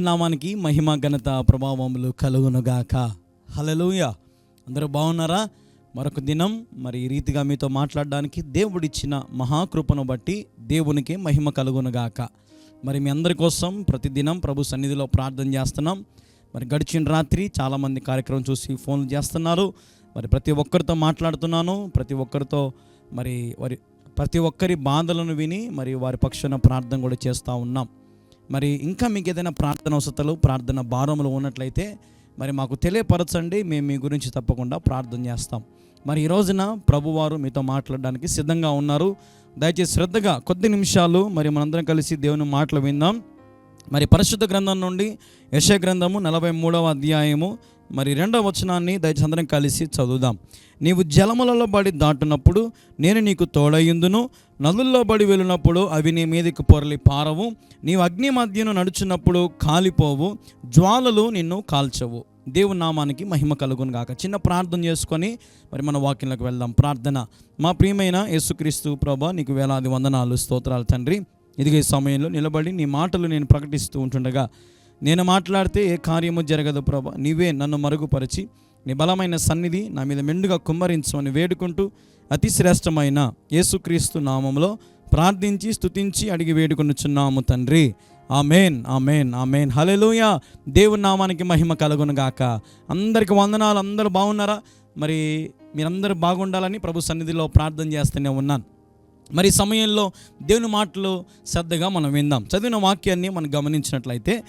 నామానికి మహిమ ఘనత ప్రభావములు కలుగునుగాక. హలలుయ అందరూ బాగున్నారా? మరొక దినం మరి ఈ రీతిగా మీతో మాట్లాడడానికి దేవుడిచ్చిన మహాకృపను బట్టి దేవునికి మహిమ కలుగునుగాక. మరి మీ అందరి కోసం ప్రతిదినం ప్రభు సన్నిధిలో ప్రార్థన చేస్తున్నాం. మరి గడిచిన రాత్రి చాలామంది కార్యక్రమం చూసి ఫోన్లు చేస్తున్నారు. మరి ప్రతి ఒక్కరితో మాట్లాడుతున్నాను. ప్రతి ఒక్కరితో మరి వారి ప్రతి ఒక్కరి బాధలను విని మరి వారి పక్షాన ప్రార్థన కూడా చేస్తూ ఉన్నాం. మరి ఇంకా మీకు ఏదైనా ప్రార్థన అవసరాలు ప్రార్థన భారములు ఉన్నట్లయితే మరి మాకు తెలియపరచండి మేము మీ గురించి తప్పకుండా ప్రార్థన చేస్తాం. మరి ఈ రోజున ప్రభువారు మీతో మాట్లాడడానికి సిద్ధంగా ఉన్నారు. దయచేసి శ్రద్ధగా కొద్ది నిమిషాలు మరి మనందరం కలిసి దేవుని మాటలు విందాం. మరి పరిశుద్ధ గ్రంథం నుండి యశ గ్రంథము నలభై మూడవ అధ్యాయము మరి రెండవ వచనాన్ని దయచేసి అందరం కలిసి చదువుదాం. నీవు జలములలో బడి దాటునప్పుడు నేను నీకు తోడయ్యుందును. నదుల్లో బడి వెళ్ళినప్పుడు అవి నీ మీదకి పొరలి పారవు. నీవు అగ్ని మధ్యను నడుచున్నప్పుడు కాలిపోవు. జ్వాలలు నిన్ను కాల్చవు. దేవుని నామానికి మహిమ కలుగును గాక. చిన్న ప్రార్థన చేసుకొని మరి మన వాక్యంలోకి వెళ్దాం. ప్రార్థన. మా ప్రియమైన యేసుక్రీస్తు ప్రభా నీకు వేలాది వందనాలు స్తోత్రాలు తండ్రి. ఇదిగే సమయంలో నిలబడి నీ మాటలు నేను ప్రకటిస్తూ ఉంటుండగా నేను మాట్లాడితే ఏ కార్యము జరగదు ప్రభా. నీవే నన్ను మరుగుపరిచి నీ బలమైన సన్నిధి నా మీద మెండుగా కుమ్మరించమని వేడుకుంటూ అతి శ్రేష్టమైన యేసుక్రీస్తు నామంలో ప్రార్థించి స్తుతించి అడిగి వేడుకొనుచున్నాము తండ్రి. Amen amen amen. హలెలూయ దేవుని నామానికి మహిమ కలుగునుగాక అందరికి వందనాలు. అందరూ బాగున్నారా? మరి మీరందరూ బాగుండాలని ప్రభు సన్నిధిలో ప్రార్థన చేస్తూనే ఉన్నాను. మరి సమయంలో దేవుని మాటలు శ్రద్ధగా మనం విందాం. చదివిన వాక్యాన్ని మనం గమనించినట్లయితే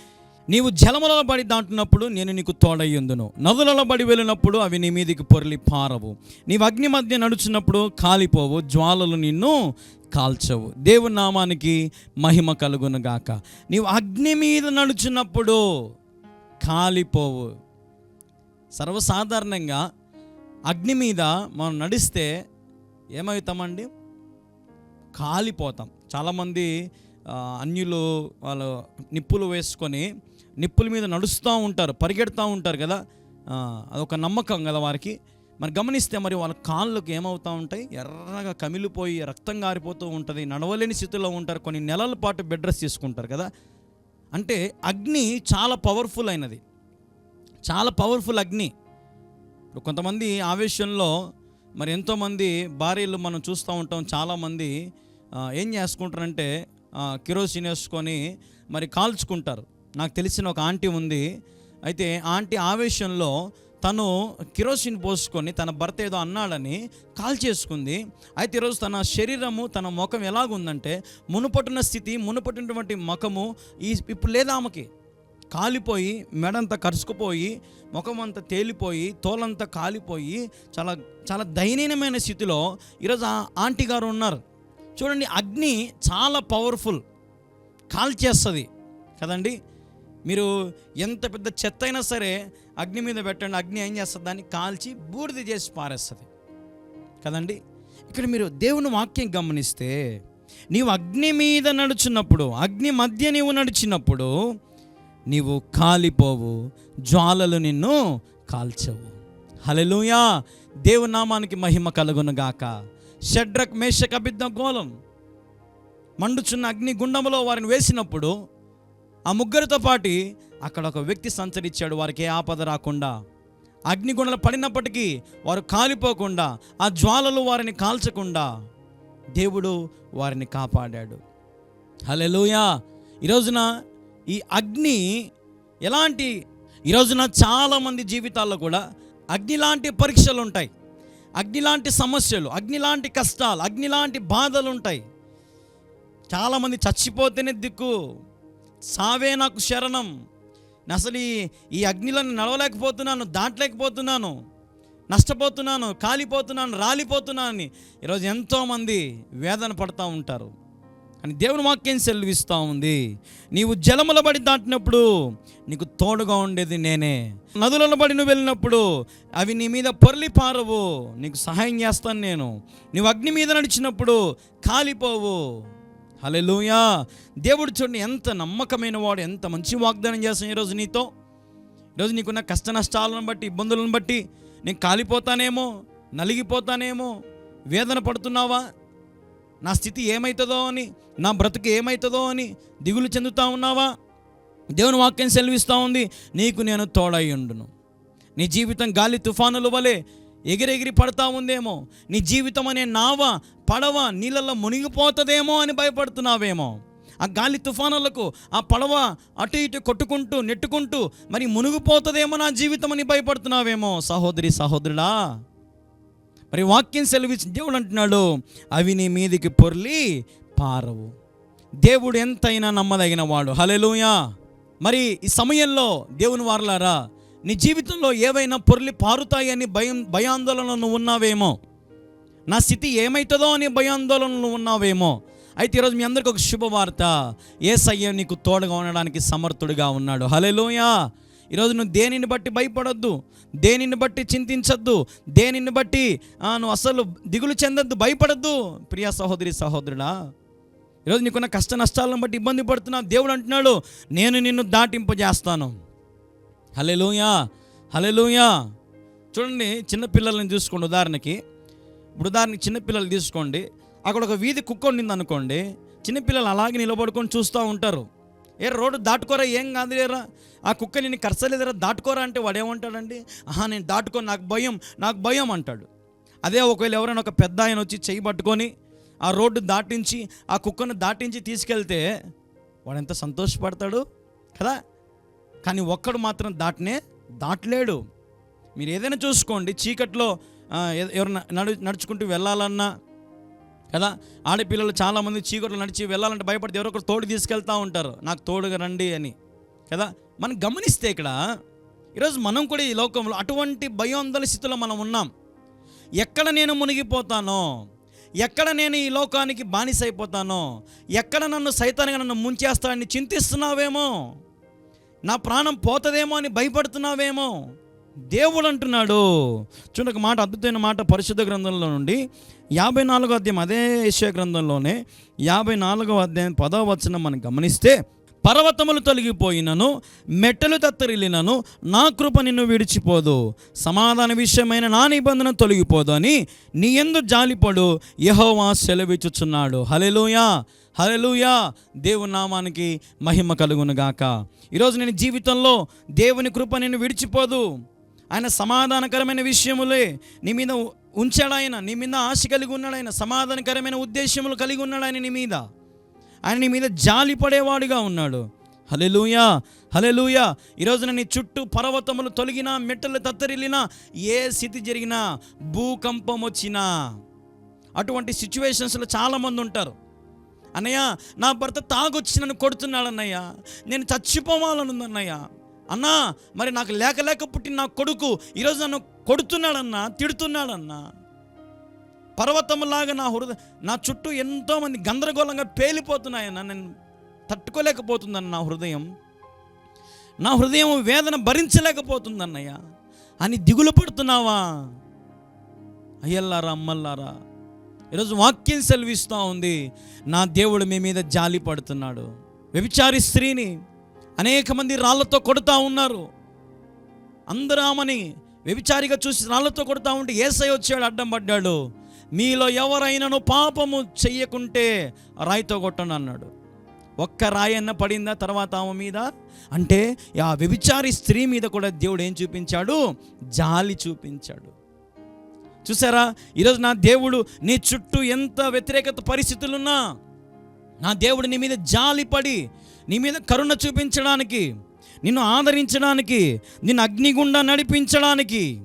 నీవు జలములలో పడి దాటినప్పుడు నేను నీకు తోడయ్యుందును నదులలో పడి వెళ్ళినప్పుడు అవి నీ మీదికి పొరలి పారవు. నీవు అగ్ని మధ్య నడుచున్నప్పుడు కాలిపోవు. జ్వాలలు నిన్ను కాల్చవు. దేవుని నామానికి మహిమ కలుగును గాక నీవు అగ్ని మీద నడుచున్నప్పుడు కాలిపోవు. సర్వసాధారణంగా అగ్ని మీద మనం నడిస్తే ఏమవుతామండి? కాలిపోతాం. చాలామంది అన్యులు వాళ్ళు నిప్పులు వేసుకొని నిప్పుల మీద నడుస్తూ ఉంటారు పరిగెడుతూ ఉంటారు కదా. అదొక నమ్మకం కదా వారికి. మరి గమనిస్తే మరి వాళ్ళ కాళ్ళకు ఏమవుతూ ఉంటాయి? ఎర్రగా కమిలిపోయి రక్తం గారిపోతూ ఉంటుంది నడవలేని స్థితిలో ఉంటారు కొన్ని నెలల పాటు బెడ్ రెస్ట్ తీసుకుంటారు కదా. అంటే అగ్ని చాలా పవర్ఫుల్ అయినది. చాలా పవర్ఫుల్ అగ్ని. ఇప్పుడు కొంతమంది ఆవేశంలో మరి ఎంతోమంది భార్యలు మనం చూస్తూ ఉంటాం చాలామంది ఏం చేసుకుంటారంటే కిరోసిన్ వేసుకొని మరి కాల్చుకుంటారు. నాకు తెలిసిన ఒక ఆంటీ ఉంది. అయితే ఆంటీ ఆవేశంలో తను కిరోసిన్ పోసుకొని తన భర్త ఏదో అన్నాడని కాల్ చేసుకుంది. అయితే ఈరోజు తన శరీరము తన ముఖం ఎలాగుందంటే మునుపటిన స్థితి మునుపటినటువంటి ముఖము ఈ ఇప్పుడు లేదా ఆమెకి. కాలిపోయి మెడంతా కరుచుకుపోయి ముఖం అంతా తేలిపోయి తోలంతా కాలిపోయి చాలా చాలా దయనీయమైన స్థితిలో ఈరోజు ఆ ఆంటీ గారు ఉన్నారు. చూడండి అగ్ని చాలా పవర్ఫుల్. కాల్చేస్తుంది కదండి? మీరు ఎంత పెద్ద చెత్త అయినా సరే అగ్ని మీద పెట్టండి అగ్ని ఏం చేస్తుంది? దాన్ని కాల్చి బూడిద చేసి పారేస్తుంది. కదండి? ఇక్కడ మీరు దేవుని వాక్యం గమనిస్తే నీవు అగ్ని మీద నడుచున్నప్పుడు అగ్ని మధ్య నీవు నడిచినప్పుడు నీవు కాలిపోవు జ్వాలలు నిన్ను కాల్చవు. హలెలుయా దేవునామానికి మహిమ కలుగును గాక షడ్రక్ మేషక బిద్ద గోలం మండుచున్న అగ్ని గుండములో వారిని వేసినప్పుడు ఆ ముగ్గురితో పాటి అక్కడ ఒక వ్యక్తి సంచరించాడు. వారికి ఏ ఆపద రాకుండా అగ్నిగుణలు పడినప్పటికీ వారు కాలిపోకుండా ఆ జ్వాలలు వారిని కాల్చకుండా దేవుడు వారిని కాపాడాడు. హలెలుయా ఈరోజున ఈ అగ్ని ఎలాంటి ఈ రోజున చాలామంది జీవితాల్లో కూడా అగ్ని లాంటి పరీక్షలు ఉంటాయి. అగ్ని లాంటి సమస్యలు అగ్ని లాంటి కష్టాలు అగ్ని లాంటి బాధలు ఉంటాయి. చాలామంది చచ్చిపోతేనే దిక్కు. సావే నాకు శరణం. నేను అసలు ఈ ఈ అగ్నిలో నడవలేకపోతున్నాను దాటలేకపోతున్నాను నష్టపోతున్నాను కాలిపోతున్నాను రాలిపోతున్నాను అని ఈరోజు ఎంతోమంది వేదన పడుతూ ఉంటారు. అని దేవుని వాక్యం సెలవిస్తూ ఉంది. నీవు జలముల బడి దాటినప్పుడు నీకు తోడుగా ఉండేది నేనే. నదులలో బడి నువ్వు వెళ్ళినప్పుడు అవి నీ మీద పొరలి పారవు నీకు సహాయం చేస్తాను నేను. నీవు అగ్ని మీద నడిచినప్పుడు కాలిపోవు. హలెలుయా దేవుడు చూడండి ఎంత నమ్మకమైన వాడు ఎంత మంచి వాగ్దానం చేస్తాను ఈరోజు నీతో. ఈరోజు నీకున్న కష్ట నష్టాలను బట్టి ఇబ్బందులను బట్టి నేను కాలిపోతానేమో నలిగిపోతానేమో వేదన పడుతున్నావా? నా స్థితి ఏమవుతుందో అని నా బ్రతుకు ఏమవుతుందో అని దిగులు చెందుతా ఉన్నావా? దేవుని వాక్యం సెలవిస్తూ ఉంది నీకు నేను తోడై ఉండును. నీ జీవితం గాలి తుఫానుల వలె ఎగిరెగిరి పడతా ఉందేమో. నీ జీవితం అనే నావ పడవ నీళ్ళల్లో మునిగిపోతుందేమో అని భయపడుతున్నావేమో. ఆ గాలి తుఫానులకు ఆ పడవ అటు ఇటు కొట్టుకుంటూ నెట్టుకుంటూ మరి మునిగిపోతుందేమో నా జీవితం అని భయపడుతున్నావేమో. సహోదరి సహోదరుడా మరి వాక్యం సెలవిచ్చి దేవుడు అంటున్నాడు అవి నీ మీదికి పొర్లి పారవు. దేవుడు ఎంతైనా నమ్మదగిన వాడు హలెలుయా మరి ఈ సమయంలో దేవుని వారలారా నీ జీవితంలో ఏవైనా పొర్లి పారుతాయని భయం భయాందోళనలు నువ్వు ఉన్నావేమో? నా స్థితి ఏమవుతుందో అని భయాందోళనలు ఉన్నావేమో? అయితే ఈరోజు మీ అందరికి ఒక శుభవార్త. ఏసయ్య నీకు తోడుగా ఉండడానికి సమర్థుడిగా ఉన్నాడు. హలెలుయా ఈరోజు నువ్వు దేనిని బట్టి భయపడొద్దు? దేనిని బట్టి చింతించొద్దు? దేనిని బట్టి నువ్వు అసలు దిగులు చెందొద్దు? భయపడద్దు? ప్రియ సహోదరి సహోదరుడా! ఈరోజు నీకున్న కష్ట నష్టాలను బట్టి ఇబ్బంది పడుతున్నా దేవుడు అంటున్నాడు నేను నిన్ను దాటింపజేస్తాను. హలెలుయా హలెలుయా చూడండి చిన్నపిల్లల్ని చూసుకోండి ఉదాహరణకి. ఇప్పుడు ఉదాహరణకి చిన్నపిల్లలు తీసుకోండి. అక్కడ ఒక వీధి కుక్క ఉండింది అనుకోండి. చిన్నపిల్లలు అలాగే నిలబడుకొని చూస్తూ ఉంటారు. ఏ రోడ్డు దాటుకోరా ఏం కాదు లేరా ఆ కుక్క నేను కరసలేదురా దాటుకోరా అంటే వాడు ఏమంటాడండి ఆహా నేను దాటుకో నాకు భయం నాకు భయం అంటాడు. అదే ఒకవేళ ఎవరైనా ఒక పెద్ద ఆయన వచ్చి చేయి పట్టుకొని ఆ రోడ్డు దాటించి ఆ కుక్కను దాటించి తీసుకెళ్తే వాడు ఎంత సంతోషపడతాడు? కదా? కానీ ఒక్కడు మాత్రం దాటనే దాటలేడు. మీరు ఏదైనా చూసుకోండి చీకట్లో ఎవరు ఎవరైనా నడు నడుచుకుంటూ వెళ్ళాలన్నా కదా? ఆడపిల్లలు చాలామంది చీకట్లో నడిచి వెళ్ళాలంటే భయపడితే ఎవరో ఒకరు తోడు తీసుకెళ్తూ ఉంటారు. నాకు తోడుగా రండి అని కదా? మనం గమనిస్తే ఇక్కడ ఈరోజు మనం కూడా ఈ లోకంలో అటువంటి భయోందల స్థితిలో మనం ఉన్నాం. ఎక్కడ నేను మునిగిపోతానో ఎక్కడ నేను ఈ లోకానికి బానిస అయిపోతానో ఎక్కడ నన్ను సైతానిగా నన్ను ముంచేస్తానని చింతిస్తున్నావేమో? నా ప్రాణం పోతుందేమో అని భయపడుతున్నావేమో? దేవుడు అంటున్నాడు. చూడక మాట అద్భుతమైన మాట పరిశుద్ధ గ్రంథంలో నుండి యాభై నాలుగో అధ్యాయం అదే యెషయా గ్రంథంలోనే యాభై నాలుగో అధ్యాయం పదో వచనం మనం గమనిస్తే పర్వతములు తొలగిపోయినను మెట్టలు తత్తరిల్లినను నా కృప నిన్ను విడిచిపోదు. సమాధాన విషయమైన నా నిబంధన తొలగిపోదు అని నీ ఎందు జాలిపడు యహోవా సెలవిచ్చుచున్నాడు. హలెలుయా హలెలుయా దేవుని నామానికి మహిమ కలుగునుగాక ఈరోజు నేను జీవితంలో దేవుని కృప నిన్ను విడిచిపోదు. ఆయన సమాధానకరమైన విషయములే నీ మీద ఉంచాడు ఆయన నీ మీద ఆశ కలిగి ఉన్నాడు ఆయన సమాధానకరమైన ఉద్దేశములు కలిగి ఉన్నాడు ఆయన నీ మీద. ఆయన నీ మీద జాలి పడేవాడుగా ఉన్నాడు. హలెలుయా హలెలుయా ఈరోజున నీ చుట్టూ పర్వతములు తొలగినా మెట్టలు తత్తరిల్లినా ఏ స్థితి జరిగినా భూకంపం వచ్చినా. అటువంటి సిచ్యువేషన్స్లో చాలామంది ఉంటారు. అన్నయ్య నా భర్త తాగొచ్చి నన్ను కొడుతున్నాడు అన్నయ్య నేను చచ్చిపోవాలని అన్నయ్య అన్నా మరి నాకు లేక లేక పుట్టిన నా కొడుకు ఈరోజు నన్ను కొడుతున్నాడన్నా తిడుతున్నాడన్నా. పర్వతంలాగా నా హృదయ నా చుట్టూ ఎంతోమంది గందరగోళంగా పేలిపోతున్నాయన్న నేను తట్టుకోలేకపోతుందన్న నా హృదయం. నా హృదయం వేదన భరించలేకపోతుందన్నయ్యా. అని దిగులు పడుతున్నావా? అయ్యల్లారా అమ్మల్లారా ఈరోజు వాక్యం సెలవిస్తూ ఉంది. నా దేవుడు మీ మీద జాలి పడుతున్నాడు. వ్యభిచారి స్త్రీని అనేక మంది రాళ్ళతో కొడుతూ ఉన్నారు. అందరూ ఆమెని వ్యభిచారిగా చూసి రాళ్ళతో కొడుతూ ఉంటే ఏసై వచ్చాడు అడ్డం పడ్డాడు. మీలో ఎవరైనాను పాపము చెయ్యకుంటే రాయితో కొట్టను అన్నాడు. ఒక్క రాయి అన్న పడిందా తర్వాత ఆమె మీద? అంటే ఆ వ్యభిచారి స్త్రీ మీద కూడా దేవుడు ఏం చూపించాడు? జాలి చూపించాడు. చూసారా? ఈరోజు నా దేవుడు నీ చుట్టూ ఎంత వ్యతిరేకత పరిస్థితులున్నా నా దేవుడు నీ మీద జాలిపడి నీ మీద కరుణ చూపించడానికి నిన్ను ఆదరించడానికి నిన్ను అగ్నిగుండా నడిపించడానికి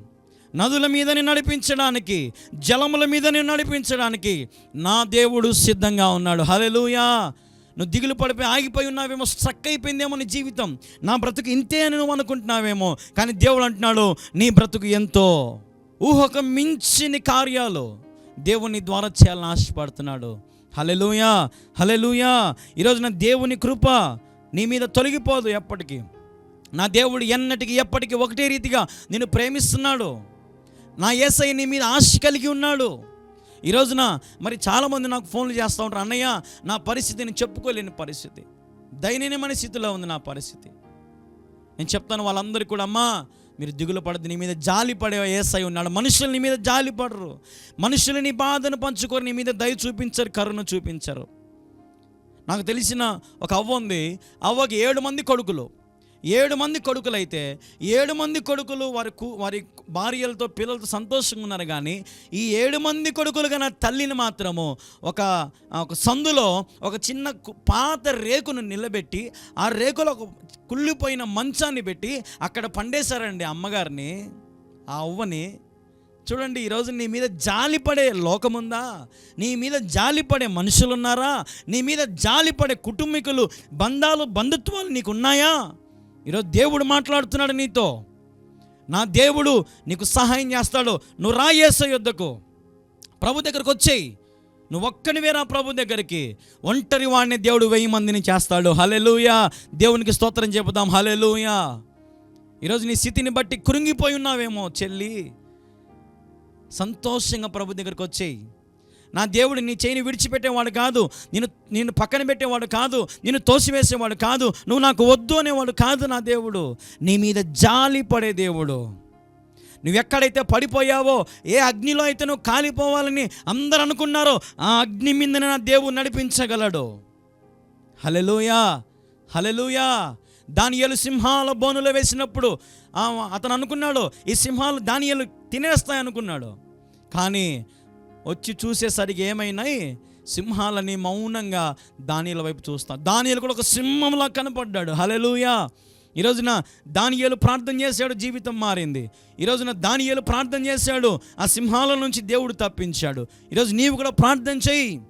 నదుల మీదని నడిపించడానికి జలముల మీదని నడిపించడానికి నా దేవుడు సిద్ధంగా ఉన్నాడు. హలెలుయా నువ్వు దిగులు పడిపోయి ఆగిపోయి ఉన్నావేమో స్ట్రక్ అయిపోయిందేమో నీ జీవితం. నా బ్రతుకు ఇంతే అని నువ్వు అనుకుంటున్నావేమో కానీ దేవుడు అంటున్నాడు నీ బ్రతుకు ఎంతో ఊహకు మించిన కార్యాలు దేవుని ద్వారా చేయాలని ఆశపడుతున్నాడు. హలెలుయా హలెలుయా ఈరోజు నా దేవుని కృప నీ మీద తొలగిపోదు ఎప్పటికీ. నా దేవుడు ఎన్నటికి ఎప్పటికీ ఒకటే రీతిగా నేను ప్రేమిస్తున్నాడు. నా ఏసఐ నీ మీద ఆశ కలిగి ఉన్నాడు. ఈ రోజున మరి చాలామంది నాకు ఫోన్లు చేస్తూ ఉంటారు అన్నయ్య నా పరిస్థితిని చెప్పుకోలేని పరిస్థితి. దయనీయమైన స్థితిలో ఉంది నా పరిస్థితి. నేను చెప్తాను వాళ్ళందరికీ కూడా అమ్మా మీరు దిగులు పడద్దు నీ మీద జాలి పడే ఏసై ఉన్నాడు. మనుషులు నీ మీద జాలి పడరు. మనుషులు నీ బాధను పంచుకొని నీ మీద దయ చూపించరు కరుణ చూపించరు. నాకు తెలిసిన ఒక అవ్వ ఉంది. అవ్వకి ఏడు మంది కొడుకులు. ఏడు మంది కొడుకులైతే ఏడు మంది కొడుకులు వారి కు వారి భార్యలతో పిల్లలతో సంతోషంగా ఉన్నారు కానీ ఈ ఏడు మంది కొడుకులు కన్నా తల్లిని మాత్రము ఒక ఒక సందులో ఒక చిన్న పాత రేకును నిలబెట్టి ఆ రేకులో ఒక కుళ్ళిపోయిన మంచాన్ని పెట్టి అక్కడ పండేశారండి అమ్మగారిని ఆ అవ్వని. చూడండి ఈరోజు నీ మీద జాలిపడే లోకముందా? నీ మీద జాలిపడే మనుషులున్నారా? నీ మీద జాలిపడే కుటుంబీకులు బంధాలు బంధుత్వాలు నీకున్నాయా? ఈరోజు దేవుడు మాట్లాడుతున్నాడు నీతో. నా దేవుడు నీకు సహాయం చేస్తాడు. నువ్వు రాయేసే యుద్ధకు ప్రభు దగ్గరకు వచ్చేయి. నువ్వు ఒక్కనివే రా ప్రభు దగ్గరికి. ఒంటరి వాడిని దేవుడు వెయ్యి మందిని చేస్తాడు. హలెలుయా దేవునికి స్తోత్రం చెబుదాం. హలెలుయా ఈరోజు నీ స్థితిని బట్టి కృంగిపోయి ఉన్నావేమో చెల్లి. సంతోషంగా ప్రభు దగ్గరికి వచ్చేయి. నా దేవుడు నీ చేయిని విడిచిపెట్టేవాడు కాదు. నేను నేను పక్కన పెట్టేవాడు కాదు. నేను తోసివేసేవాడు కాదు. నువ్వు నాకు వద్దు అనేవాడు కాదు నా దేవుడు. నీ మీద జాలి పడే దేవుడు. నువ్వు ఎక్కడైతే పడిపోయావో ఏ అగ్నిలో అయితే నువ్వు కాలిపోవాలని అందరు అనుకున్నారో ఆ అగ్ని మీద నా దేవుడు నడిపించగలడు. హలెలుయా హలెలుయా దానియలు సింహాల బోనులో వేసినప్పుడు అతను అనుకున్నాడు ఈ సింహాలు దానియలు తినేస్తాయి అనుకున్నాడు కానీ వచ్చి చూసేసరికి ఏమైనాయి? సింహాలని మౌనంగా దానిల వైపు చూస్తా. దానిలు కూడా ఒక సింహంలా కనపడ్డాడు. హలెలుయా ఈ రోజున దానియేలు ప్రార్థన చేశాడు జీవితం మారింది. ఈ రోజున దానియేలు ప్రార్థన చేశాడు ఆ సింహాల నుంచి దేవుడు తప్పించాడు. ఈరోజు నీవు కూడా ప్రార్థన చేయి.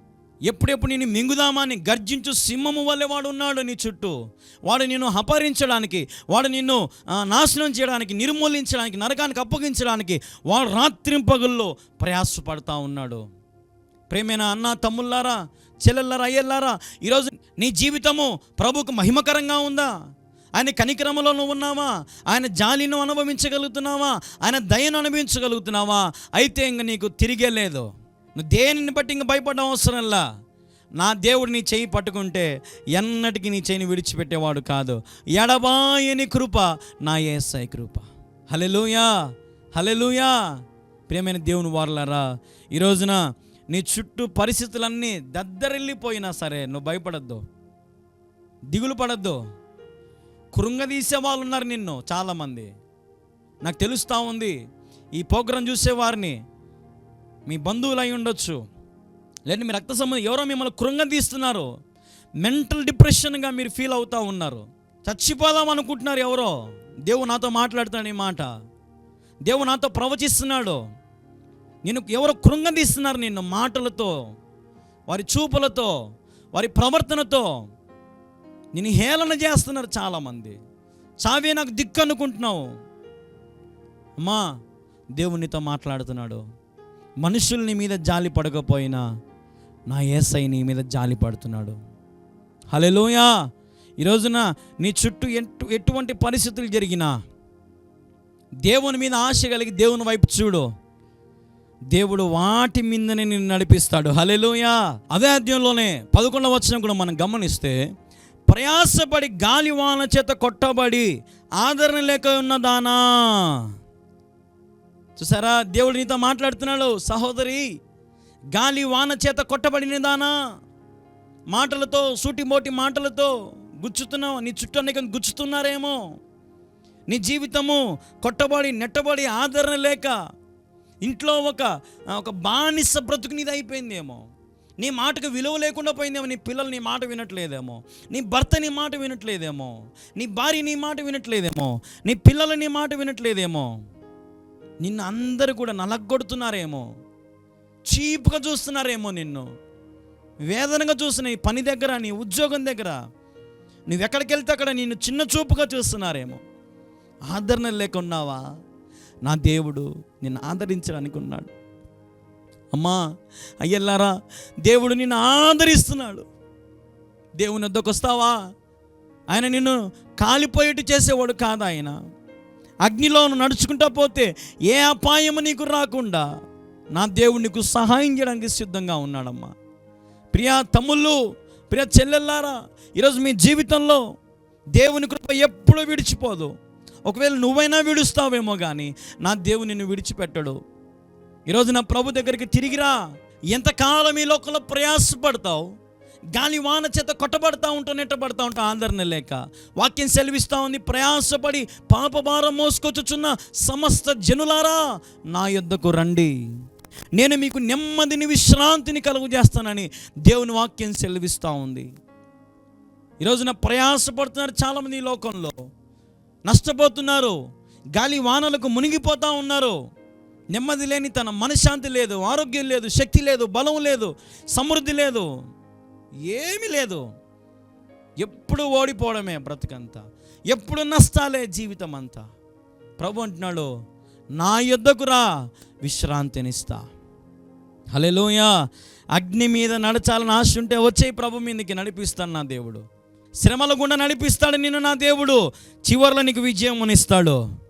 ఎప్పుడెప్పుడు నేను మింగుదామని గర్జించు సింహము వల్లే వాడు ఉన్నాడు నీ చుట్టూ. వాడు నిన్ను అపహరించడానికి వాడు నిన్ను నాశనం చేయడానికి నిర్మూలించడానికి నరకానికి అప్పగించడానికి వాడు రాత్రింపగుల్లో ప్రయాసపడతా ఉన్నాడు. ప్రేమైన అన్న తమ్ముళ్ళారా చెల్లెళ్ళారా అయ్యల్లారా ఈరోజు నీ జీవితము ప్రభుకు మహిమకరంగా ఉందా? ఆయన కనికరములో నువ్వు ఉన్నావా? ఆయన జాలిను అనుభవించగలుగుతున్నావా? ఆయన దయను అనుభవించగలుగుతున్నావా? అయితే ఇంక నీకు తిరిగే లేదు. నువ్వు దేనిని బట్టి ఇంక భయపడడం అవసరంలా? నా దేవుడు నీ చేయి పట్టుకుంటే ఎన్నటికీ నీ చేయిని విడిచిపెట్టేవాడు కాదు. ఎడబాయని కృప నా ఏసై కృప. హలెలుయా హలెలుయా ప్రియమైన దేవుని వారలారా ఈ రోజున నీ చుట్టూ పరిస్థితులన్నీ దద్దరిల్లిపోయినా సరే నువ్వు భయపడద్దు. దిగులు పడద్దు. కృంగదీసే వాళ్ళు ఉన్నారు నిన్ను చాలామంది. నాకు తెలుస్తూ ఉంది. ఈ ప్రోగ్రాం చూసేవారిని మీ బంధువులు అయి ఉండొచ్చు. లేదంటే మీ రక్త సంబంధం ఎవరో మిమ్మల్ని కృంగదీస్తున్నారు మెంటల్ డిప్రెషన్గా మీరు ఫీల్ అవుతూ ఉన్నారు. చచ్చిపోదాం అనుకుంటున్నారు ఎవరో. దేవుడు నాతో మాట్లాడుతాడు ఈ మాట. దేవుడు నాతో ప్రవచిస్తున్నాడు. నేను ఎవరో కృంగదీస్తున్నారు నిన్ను మాటలతో వారి చూపులతో వారి ప్రవర్తనతో. నేను హేళన చేస్తున్నారు చాలామంది. చావే నాకు దిక్కు అనుకుంటున్నావు. అమ్మా దేవునితో మాట్లాడుతున్నాడు. మనుషులు నీ మీద జాలి పడకపోయినా నా ఏసై నీ మీద జాలి పడుతున్నాడు. హలెలోయా ఈరోజున నీ చుట్టూ ఎటు ఎటువంటి పరిస్థితులు జరిగినా దేవుని మీద ఆశ కలిగి దేవుని వైపు చూడు. దేవుడు వాటి మీదనే నిన్ను నడిపిస్తాడు. హలెలోయా అదే అధ్యయంలోనే పదకొండవ వచనం కూడా మనం గమనిస్తే ప్రయాసపడి గాలి వాన చేత కొట్టబడి ఆదరణ లేక ఉన్నదానా చూసారా? దేవుడు నీతో మాట్లాడుతున్నాడు సహోదరి గాలి వాన చేత కొట్టబడిన దానా మాటలతో సూటిమోటి మాటలతో గుచ్చుతున్నావు. నీ చుట్టూ అనేక గుచ్చుతున్నారేమో. నీ జీవితము కొట్టబడి నెట్టబడి ఆదరణ లేక ఇంట్లో ఒక ఒక బానిస బ్రతుకు నీది అయిపోయిందేమో. నీ మాటకు విలువ లేకుండా పోయిందేమో. నీ పిల్లలు నీ మాట వినట్లేదేమో. నీ భర్త నీ మాట వినట్లేదేమో. నీ భార్య నీ మాట వినట్లేదేమో. నీ పిల్లలు నీ మాట వినట్లేదేమో. నిన్ను అందరు కూడా నలగొడుతున్నారేమో చీప్గా చూస్తున్నారేమో నిన్ను వేదనగా చూసిన ఈ పని దగ్గర నీ ఉద్యోగం దగ్గర నువ్వు ఎక్కడికి వెళ్తే అక్కడ నిన్ను చిన్న చూపుగా చూస్తున్నారేమో. ఆదరణ లేకున్నావా? నా దేవుడు నిన్ను ఆదరించడానికి ఉన్నాడు. అమ్మా అయ్యల్లారా దేవుడు నిన్ను ఆదరిస్తున్నాడు. దేవుని వద్దకు వస్తావా? ఆయన నిన్ను కాలిపోయేట్టు చేసేవాడు కాదు ఆయన. అగ్నిలో నడుచుకుంటా పోతే ఏ అపాయము నీకు రాకుండా నా దేవుడు నీకు సహాయం చేయడానికి సిద్ధంగా ఉన్నాడమ్మా. ప్రియా తమ్ముళ్ళు ప్రియ చెల్లెల్లారా ఈరోజు మీ జీవితంలో దేవుని కృప ఎప్పుడూ విడిచిపోదు. ఒకవేళ నువ్వైనా విడుస్తావేమో కానీ నా దేవుని నిన్ను విడిచిపెట్టడు. ఈరోజు నా ప్రభు దగ్గరికి తిరిగిరా ఎంతకాలం ఈ లోకంలో ప్రయాసపడతావు? గాలి వాన చేత కొట్టబడతా ఉంటాం నెట్టబడతా ఉంటాం ఆదరణ లేక. వాక్యం సెలవిస్తూ ఉంది ప్రయాసపడి పాపభారం మోసుకొచ్చుచున్న సమస్త జనులారా నా యొద్దకు రండి. నేను మీకు నెమ్మదిని విశ్రాంతిని కలుగు చేస్తానని దేవుని వాక్యం సెలవిస్తూ ఉంది. ఈరోజున ప్రయాసపడుతున్నారు చాలామంది ఈ లోకంలో. నష్టపోతున్నారు గాలి వానలకు మునిగిపోతూ ఉన్నారు. నెమ్మది లేని తన మనశ్శాంతి లేదు ఆరోగ్యం లేదు శక్తి లేదు బలం లేదు సమృద్ధి లేదు. ఏమీ లేదు. ఎప్పుడు ఓడిపోవడమే బ్రతుకంతా. ఎప్పుడు నష్టాలే జీవితం అంతా ప్రభు అంటున్నాడు నా యొద్దకు రా విశ్రాంతినిస్తా. హలెలోయ అగ్ని మీద నడచాలని ఆశ ఉంటే వచ్చే ప్రభు మీదకి నడిపిస్తాను నా దేవుడు. శ్రమల గుండా నడిపిస్తాడు నిన్ను నా దేవుడు. చివరిలో నీకు విజయం ఇస్తాడు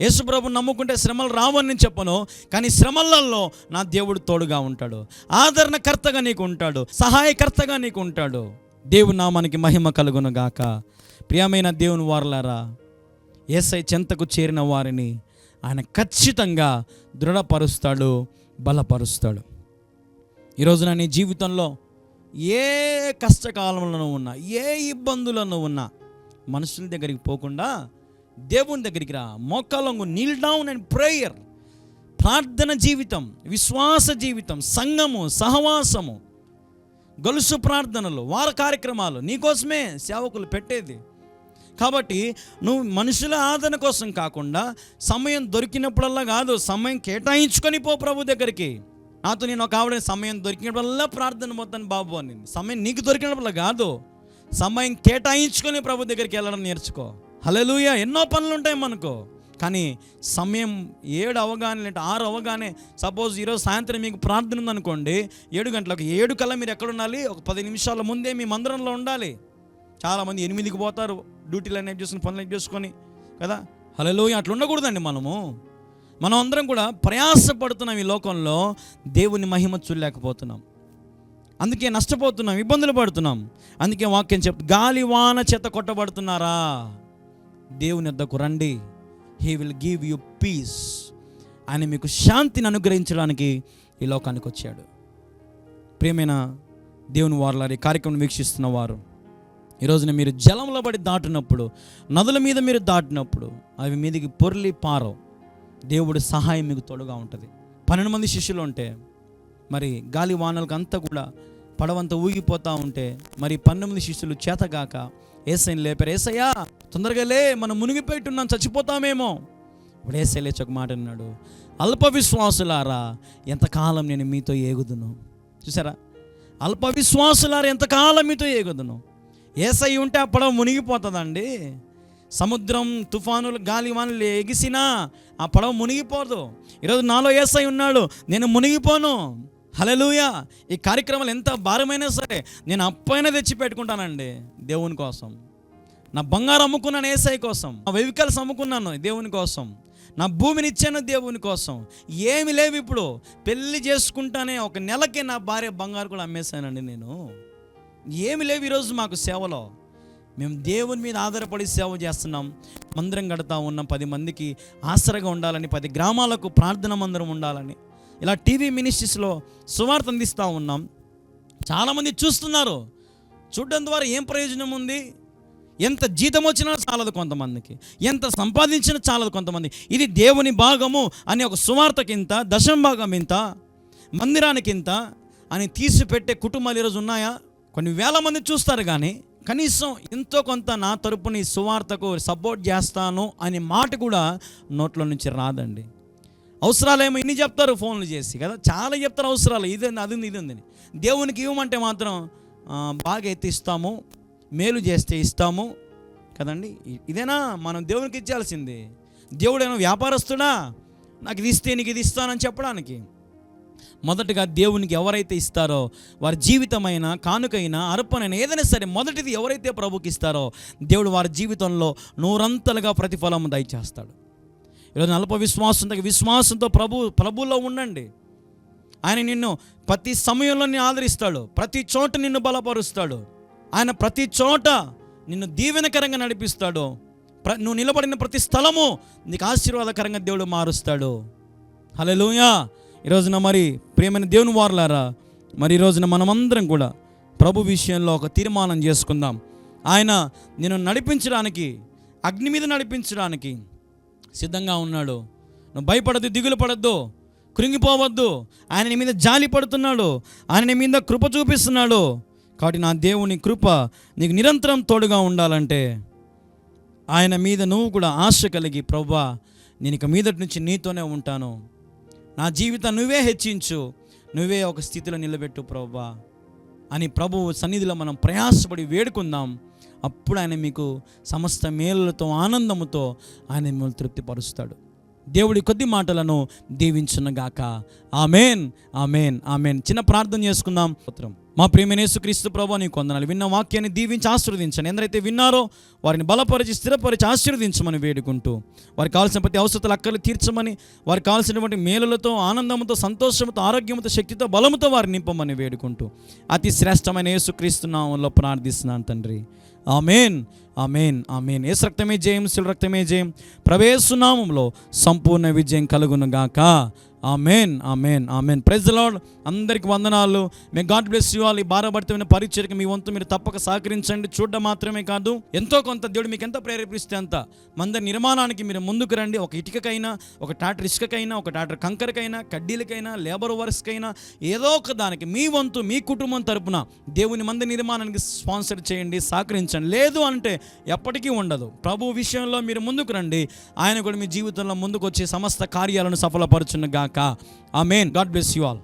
యేసుప్రభు నమ్ముకుంటే శ్రమలు రావని నేను చెప్పను కానీ శ్రమలలో నా దేవుడు తోడుగా ఉంటాడు. ఆదరణకర్తగా నీకు ఉంటాడు సహాయకర్తగా నీకు ఉంటాడు. దేవుని నామానికి మహిమ కలుగును గాక. ప్రియమైన దేవుని వారలారా ఏసై చెంతకు చేరిన వారిని ఆయన ఖచ్చితంగా దృఢపరుస్తాడు బలపరుస్తాడు. ఈరోజు నీ జీవితంలో ఏ కష్టకాలంలో ఉన్నా ఏ ఇబ్బందులను ఉన్నా మనుషుల దగ్గరికి పోకుండా దేవుని దగ్గరికి రా. మోకాలంగు నీల్ డౌన్ అండ్ ప్రేయర్ ప్రార్థన జీవితం విశ్వాస జీవితం సంఘము సహవాసము గొలుసు ప్రార్థనలు వార కార్యక్రమాలు నీకోసమే సేవకులు పెట్టేది. కాబట్టి నువ్వు మనుషుల ఆదరణ కోసం కాకుండా సమయం దొరికినప్పుడల్లా కాదు సమయం కేటాయించుకొని పో ప్రభు దగ్గరికి. నాతో నేను ఒక ఆవిడ సమయం దొరికినప్పుడల్లా ప్రార్థన పోతాను బాబు అని సమయం నీకు దొరికినప్పుడల్లా కాదు సమయం కేటాయించుకొని ప్రభు దగ్గరికి వెళ్ళడం నేర్చుకో. హలలుయ ఎన్నో పనులు ఉంటాయి మనకు. కానీ సమయం ఏడు అవగానే లేదంటే ఆరు అవగానే సపోజ్ ఈరోజు సాయంత్రం మీకు ప్రార్థన ఉందనుకోండి ఏడు గంటలకు ఏడు కల్లా మీరు ఎక్కడ ఉండాలి ఒక పది నిమిషాల ముందే మీ మందిరంలో ఉండాలి. చాలామంది ఎనిమిదికి పోతారు డ్యూటీలు అనేవి చేసుకుని పనులు చేసుకొని కదా? హలో అట్లా ఉండకూడదండి మనము. మనం అందరం కూడా ప్రయాసపడుతున్నాం ఈ లోకంలో దేవుని మహిమ చూడలేకపోతున్నాం. అందుకే నష్టపోతున్నాం ఇబ్బందులు పడుతున్నాం. అందుకే వాక్యం చెప్ గాలి వాన చేత కొట్టబడుతున్నారా? దేవుని వద్దకు రండి. He will give you peace ఆయన మీకు శాంతిని అనుగ్రహించడానికి ఈ లోకానికి వచ్చాడు. ప్రియమైన దేవుని వారులారి కార్యక్రమం వీక్షిస్తున్న వారు ఈరోజున మీరు జలంలో పడి దాటినప్పుడు నదుల మీద మీరు దాటినప్పుడు అవి మీదికి పొర్లి పారవు. దేవుడి సహాయం మీకు తోడుగా ఉంటుంది. పన్నెండు మంది శిష్యులు ఉంటే మరి గాలి వానలకు అంతా కూడా పడవంతా ఊగిపోతూ ఉంటే మరి పన్నెండు శిష్యులు చేతగాక ఏసైని లేపారు. ఏసయ్యా తొందరగా లే మనం మునిగిపోయిట్టున్నాం చచ్చిపోతామేమో. ఇప్పుడు ఏసై లేచి ఒక మాట అన్నాడు అల్ప విశ్వాసులారా ఎంతకాలం నేను మీతో ఏగుదును? చూసారా? అల్ప విశ్వాసులారా ఎంతకాలం మీతో ఏగుదును? ఏసై ఉంటే ఆ పడవ మునిగిపోతుందండి. సముద్రం తుఫానులు గాలి వానలు ఎగిసినా ఆ పడవ మునిగిపోదు. ఈరోజు నాలో ఏసై ఉన్నాడు నేను మునిగిపోను. హలలుయ ఈ కార్యక్రమాలు ఎంత భారమైనా సరే నేను అప్పైనా తెచ్చి పెట్టుకుంటానండి దేవుని కోసం. నా బంగారం అమ్ముకున్నాను ఏసఐ కోసం. నా వెహికల్స్ అమ్ముకున్నాను దేవుని కోసం. నా భూమిని ఇచ్చాను దేవుని కోసం. ఏమి లేవు ఇప్పుడు. పెళ్ళి చేసుకుంటానే ఒక నెలకే నా భార్య బంగారు కూడా అమ్మేశానండి నేను. ఏమి లేవు ఈరోజు మాకు సేవలో. మేము దేవుని మీద ఆధారపడి సేవ చేస్తున్నాం. మందిరం కడతా ఉన్నాం. పది మందికి ఆసరగా ఉండాలని పది గ్రామాలకు ప్రార్థన మందిరం ఉండాలని. ఇలా టీవీ మినిస్ట్రీస్లో సువార్త అందిస్తూ ఉన్నాం. చాలామంది చూస్తున్నారు. చూడడం ద్వారా ఏం ప్రయోజనం ఉంది? ఎంత జీతం వచ్చినా చాలదు కొంతమందికి. ఎంత సంపాదించినా చాలదు కొంతమంది. ఇది దేవుని భాగము అని ఒక సువార్తకింత దశం భాగం ఇంత మందిరానికి ఇంత అని తీసి పెట్టే కుటుంబాలు ఈరోజు ఉన్నాయా? కొన్ని వేల మంది చూస్తారు కానీ కనీసం ఎంతో కొంత నా తరపుని సువార్తకు సపోర్ట్ చేస్తాను అనే మాట కూడా నోట్లో నుంచి రాదండి. అవసరాలేమో ఇన్ని చెప్తారు ఫోన్లు చేసి కదా? చాలా చెప్తారు అవసరాలు. ఇది అది ఉంది ఇది ఉందని దేవునికి ఇవ్వమంటే మాత్రం బాగా ఎత్తి ఇస్తాము మేలు చేస్తే ఇస్తాము కదండి? ఇదేనా? మనం దేవునికి ఇచ్చాల్సింది దేవుడేమో వ్యాపారస్తుడా? నాకు ఇది ఇస్తే నీకు ఇది ఇస్తానని చెప్పడానికి. మొదటగా దేవునికి ఎవరైతే ఇస్తారో వారి జీవితమైన కానుకైన అర్పణైన ఏదైనా సరే మొదటిది ఎవరైతే ప్రభుకి ఇస్తారో దేవుడు వారి జీవితంలో నూరంతలుగా ప్రతిఫలం దయచేస్తాడు. ఈరోజు అల్ప విశ్వాసం విశ్వాసంతో ప్రభు ప్రభులో ఉండండి. ఆయన నిన్ను ప్రతి సమయంలో నిన్ను ఆదరిస్తాడు. ప్రతి చోట నిన్ను బలపరుస్తాడు. ఆయన ప్రతి చోట నిన్ను దీవెనకరంగా నడిపిస్తాడు. ప్ర నువ్వు నిలబడిన ప్రతి స్థలము నీకు ఆశీర్వాదకరంగా దేవుడు మారుస్తాడు. హలోయా ఈరోజున మరి ప్రియమైన దేవుని వారులారా మరి ఈ రోజున మనమందరం కూడా ప్రభు విషయంలో ఒక తీర్మానం చేసుకుందాం. ఆయన నేను నడిపించడానికి అగ్ని మీద నడిపించడానికి సిద్ధంగా ఉన్నాడు. నువ్వు భయపడద్దు దిగులు పడద్దు కృంగిపోవద్దు. ఆయన నీ మీద జాలి పడుతున్నాడు. ఆయన నీ మీద కృప చూపిస్తున్నాడు. కాబట్టి నా దేవుని కృప నీకు నిరంతరం తోడుగా ఉండాలంటే ఆయన మీద నువ్వు కూడా ఆశ కలిగి ప్రవ్వా నేను ఇక మీదటి నుంచి నీతోనే ఉంటాను. నా జీవితం నువ్వే హెచ్చించు నువ్వే ఒక స్థితిలో నిలబెట్టు ప్రవ్వా అని ప్రభువు సన్నిధిలో మనం ప్రయాసపడి వేడుకుందాం. అప్పుడు ఆయన మీకు సమస్త మేలులతో ఆనందముతో ఆయన మిమ్మల్ని తృప్తిపరుస్తాడు. దేవుడి కొద్ది మాటలను దీవించునుగాక. Amen amen amen. చిన్న ప్రార్థన చేసుకుందాం. పత్రం మా ప్రేమనేసు క్రీస్తు ప్రభు నీకు వందనాలు. విన్న వాక్యాన్ని దీవించి ఆశీర్వదించండి. ఎందరైతే విన్నారో వారిని బలపరిచి స్థిరపరిచి ఆశీర్వదించమని వేడుకుంటూ వారికి కావాల్సిన ప్రతి అవసరాలు అక్కర్లు తీర్చమని వారికి కావాల్సినటువంటి మేలులతో ఆనందంతో సంతోషంతో ఆరోగ్యంతో శక్తితో బలముతో వారిని నింపమని వేడుకుంటూ అతి శ్రేష్టమైన యేసుక్రీస్తు నామంలో ప్రార్థిస్తున్నాను తండ్రి. Amen amen amen. ఏసు రక్తమే జయం శిల రక్తమే జయం. ప్రవేశనామంలో సంపూర్ణ విజయం కలుగును గాక ఆమెన్ ఆ ఆమెన్ ప్రైజ్ లాడ్ అందరికి వందనాలు. మేము గాడ్ బ్లెస్ యూ ఆల్ ఈ భారభరితమైన పరిచయకి మీ వంతు మీరు తప్పక సహకరించండి. చూడడం మాత్రమే కాదు ఎంతో కొంత దేవుడు మీకు ఎంత ప్రేరేపిస్తే అంత. మందరి నిర్మాణానికి మీరు ముందుకు రండి. ఒక ఇటుకకైనా ఒక టాటర్ ఇసుకకైనా ఒక టాటర్ కంకరకైనా కడ్డీలకైనా లేబర్ వర్క్స్కైనా ఏదో ఒక దానికి మీ వంతు మీ కుటుంబం తరపున దేవుని మంది నిర్మాణానికి స్పాన్సర్ చేయండి సహకరించండి. లేదు అంటే ఎప్పటికీ ఉండదు. ప్రభు విషయంలో మీరు ముందుకు రండి. ఆయన కూడా మీ జీవితంలో ముందుకు వచ్చి సమస్త కార్యాలను సఫలపరచును గాక amen God bless you all